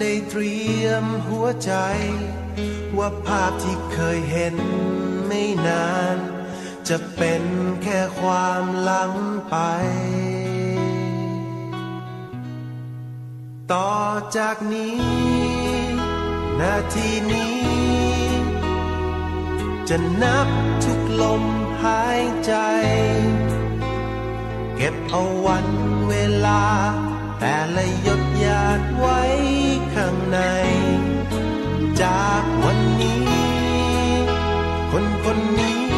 ได้เตรียมหัวใจ ว่าภาพที่เคยเห็นไม่นาน จะเป็นแค่ความหลังไป ต่อจากนี้ นาทีนี้ จะนับทุกลมหายใจ เก็บเอาวันเวลา แต่ละหยดหยาดไว้ ข้างใน จากวันนี้ คนคนนี้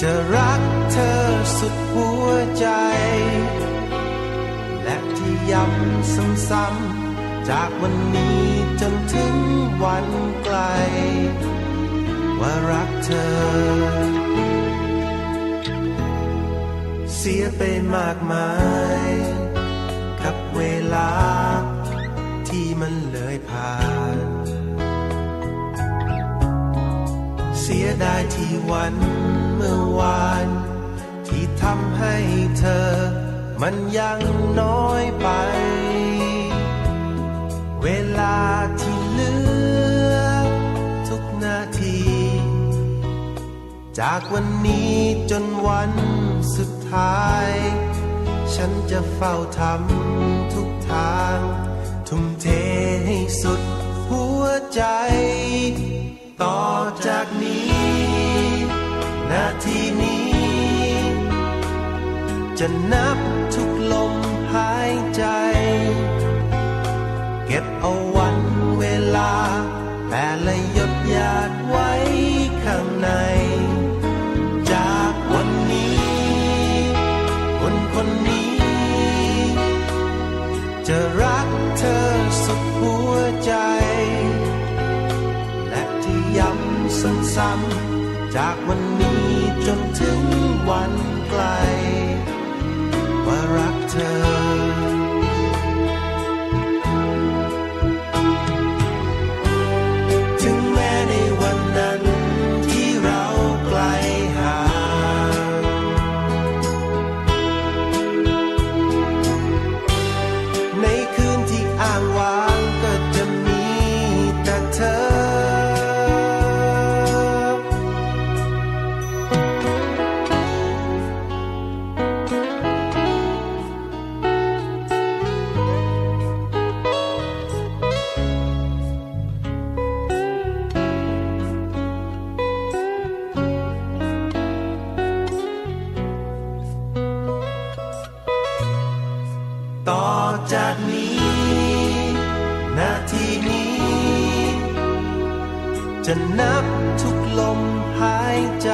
จะรักเธอสุดหัวใจ และที่ย้ำซ้ำๆจากวันนี้จนถึงวันไกล ว่ารักเธอเสียไปมากมาย กับเวลา มันเลยผ่าน เสียดายที่วันเมื่อวาน ที่ทำให้เธอ มันยังน้อยไป เวลาที่เหลือ ทุกนาที จากวันนี้จนวันสุดท้าย ฉันจะเฝ้าทำทุกทาง ทุ่มเทให้สุดหัวใจ ต่อจากนี้ นาทีนี้ จะนับทุกลมหายใจ เก็บเอาไว้ ใจ และที่ย้ำซ้ำๆจากวันนี้จนถึงวันไกล ว่ารักเธอ จากนี้นาทีนี้ จะนับทุกลมหายใจ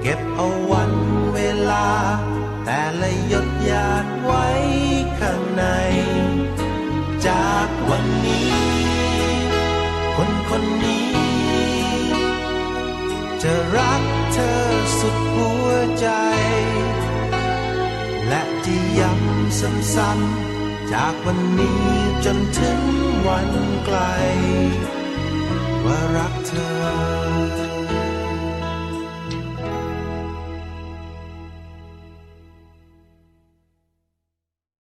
เก็บเอาวันเวลา แต่ละหยดหยาดไว้ข้างใน จากวันนี้ คนคนนี้ จะรักเธอสุดหัวใจ สั้นๆ จากวันนี้จนถึงวันไกล ว่ารักเธอ